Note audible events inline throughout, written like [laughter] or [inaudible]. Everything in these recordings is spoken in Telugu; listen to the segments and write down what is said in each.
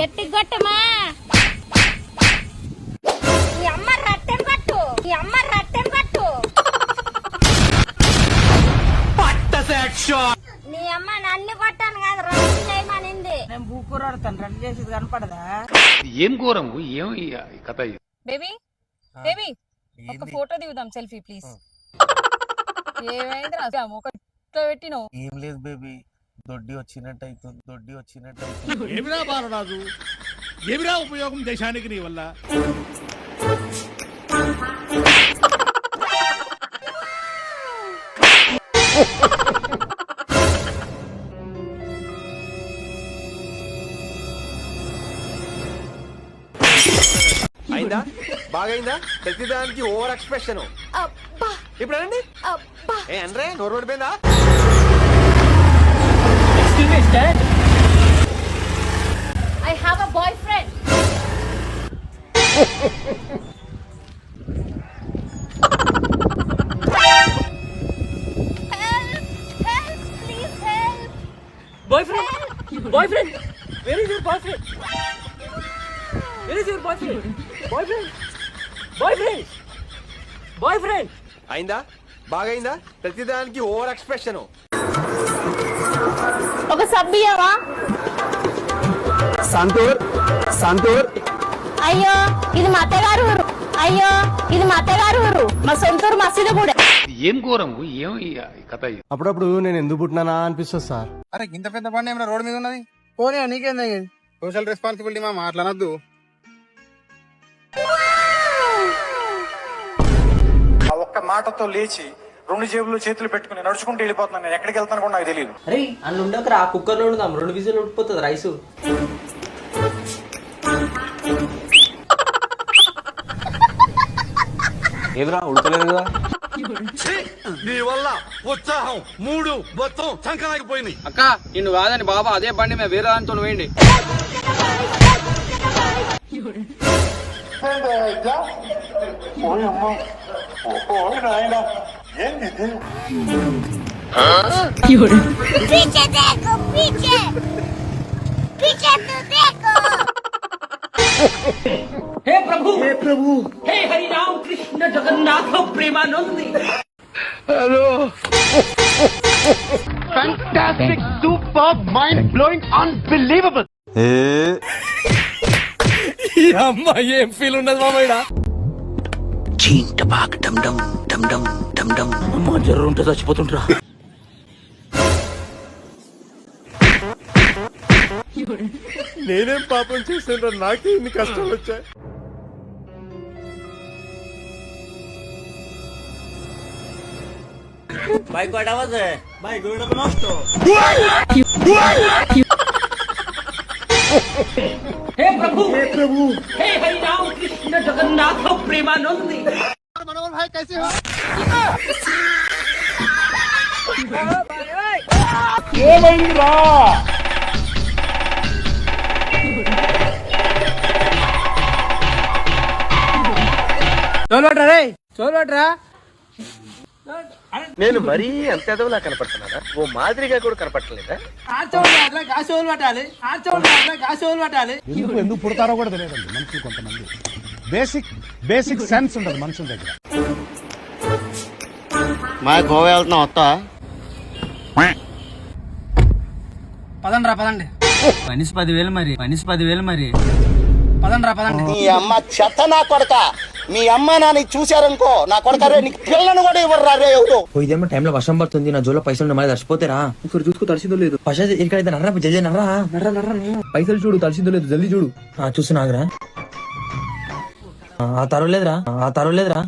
గట్టి కొట్టమా అమ్మ రట్టెం పట్టు. ఈ అమ్మ రట్టెం పట్టు. నీ అమ్మ నన్ను కొట్టాను కాదు రొట్టె చేయమనింది. నేను బూకూర ఆడతాను రన్ చేసేది కనపడదా? ఏం ఘోరం? ఏం ఈ కథ ఇది? బేబీ బేబీ ఒక ఫోటో దిగుదాం సెల్ఫీ ప్లీజ్. ఏమైంది రా ఒక ఇట్లా పెట్టినావు. ఏం లేదు బేబీ. దొడ్డి వచ్చినట్టు అవుతుంది దొడ్డి వచ్చినట్టు అవుతుంది [laughs] ఏమిరా బాలరాజు? ఏమిరా ఉపయోగం దేశానికి నీ వల్ల? అయిందా? బాగైందా? ప్రతిదానికి ఓవర్ ఎక్స్ప్రెషన్. ఇప్పుడు అనండి. ఏ అనరే నోరు పడిపోయిందా I have a boyfriend please help boyfriend boyfriend where is your boyfriend where is your boyfriend boyfriend boyfriend boyfriend అయిందా బాగైందా ప్రతిదానికి ఓవర్ ఎక్స్ప్రెషన్ సబ్బియవా సంతూర్ సంతూర్. అయ్యో ఇది మా అత్తగారు ఊరు. అయ్యో ఇది మా అత్తగారు ఊరు. మా సొంతూరు మసీదు కూడా. ఏం ఘోరం? ఏం ఈ కథ ఇది? అప్పుడప్పుడు నేను ఎందుకు పుట్టినానా అనిపిస్తుంది సార్. అరే ఇంత పెద్ద బండి ఏమైనా రోడ్ మీద ఉన్నది? పోనీ నీకేంది సోషల్ రెస్పాన్సిబిలిటీ మా మాట్లాడద్దు ఆ ఒక్క మాటతో లేచి రెండు జేబులు చేతులు పెట్టుకుని నడుచుకుంటూ వెళ్ళిపోతున్నాను నేను. ఎక్కడికి వెళ్తాను కూడా నాకు తెలియదు అరే అందులో ఉండకరా కుక్కర్లో ఉందాం రెండు విజులు ఉడిపోతుంది రైస్. ఏదిరా ఉడకలేదు కదా? నీ వల్ల ఉత్సాహం మూడు మొత్తం పోయినాయి అక్క నిన్ను కాదని బాబా అదే బండి మీద వేరే దానితో వేయండి. पीछे देखो पीछे पीछे तो देखो हे प्रभु हे प्रभु हे हरि राम कृष्ण जगन्नाथ प्रेमानंद అమ్మా జర్ర ఉంటే చచ్చిపోతుంటరా నేనేం పాపం చేస్తుండ్రా నాకే ఇన్ని కష్టాలు వచ్చాయి बाइक को आवाज है बाइक को नष्ट हे प्रभु हे प्रभु हे हरि राम कृष्ण जगन्नाथ प्रेमानंद చోలోట్రా రే చోలోట్రా నేను మరీ అంత ఎదవలా కనపడుతున్నారా ఓ మాదిరిగా కూడా కనపడలేదా ఆచోళ్ళు అట్లా కాసోలు పట్టాలి ఆచోళ్ళు అట్లా కాసోలు పట్టాలి ఎందుకు ఎందుకు పుడతారో కూడా తెలియదండి మనుషులు కొంతమంది బేసిక్ బేసిక్ సెన్స్ ఉండదు మనుషుల దగ్గర. మా గోవా వెళ్తున్నాం వస్తా. పదండి రా పదండి. పనిసి పదివేలు మరి పనిసి పదివేలు మరి. పదండి రా పదండి. మీ అమ్మ చెత్త నా కొడక. మీ అమ్మ నాని చూశారనుకో నా కొడక రే నీకు పిల్లను కూడా ఇవ్వరు రే ఎవరు? ఇదేమో టైంలో వర్షం పడుతుంది నా జోలో పైసలు మళ్ళీ తడిచిపోతారా ఇక్కడ చూసుకో తడిసిందో లేదు. పైసా ఇక్కడ నర్రా జల్దీ నర్రా. నర్రా నర్రా. పైసలు చూడు తడిసిందో లేదు జల్దీ చూడు. ఆ ఆ తరవలేదురా ఆ తరవలేదురా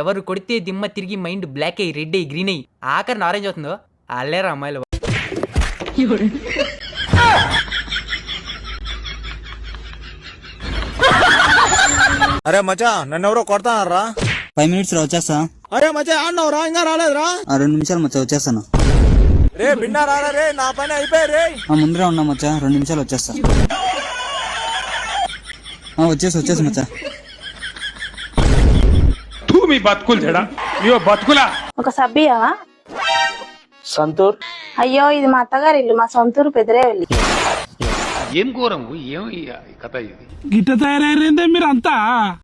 ఎవరు కొడితే దిమ్మ తిరిగి మైండ్ బ్లాక్ అయ్యి రెడ్ అయ్యి గ్రీన్ అయ్యి ఆఖరి నారేంజ్ అవుతుందో అల్లేరా అమ్మాయిలు. అరే మచా నన్ను ఎవరో కొడతానరా? ఫైవ్ మినిట్స్ రా వచ్చేస్తా. అరే మచా ఆడినవరా ఇంకా రాలేదురా? రెండు నిమిషాలు మచ్చా వచ్చేస్తాను. రే బిన్నా రారా రే నా పని అయిపోయి రే. ఆ ముందరే ఉన్నా మచ్చా రెండు నిమిషాలు వచ్చేస్తా. ఆ, వచ్చేసి వచ్చేసి మచ్చా. తూ మీ బతుకులు తేడా మీ బతుకులా? ఒక సబ్బియవా సంతూర్? అయ్యో ఇది మా అత్తగారి ఇల్లు మా సొంతూరు పెదరేవల్లి ఏం ఘోరం ఏం ఈ కథ ఇది? గిట్ట తయారైందే మీరు అంతా